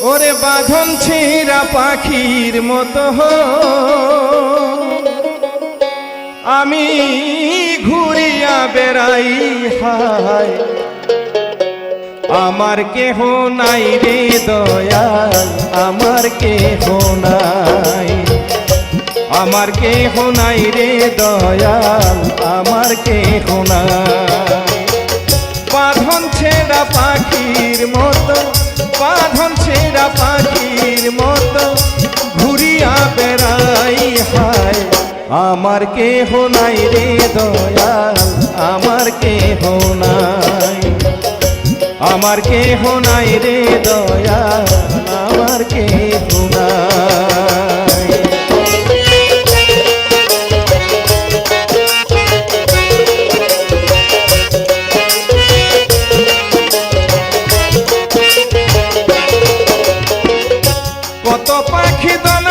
ওরে বাঁধন ছেঁড়া পাখির মতো আমি ঘুরিয়া বেড়াই, হায়। আমার কেহ নাই রে দয়াল, আমার কেহ নাই। আমার কেহ নাই রে দয়াল, আমার কেহ নাই। বাঁধন ছেঁড়া পাখির মতো আমার কেহ নাই রে দয়াল, আমার কেহ নাই। আমার কেহ নাই রে দয়াল, আমার কেহ নাই। কত পাখি দল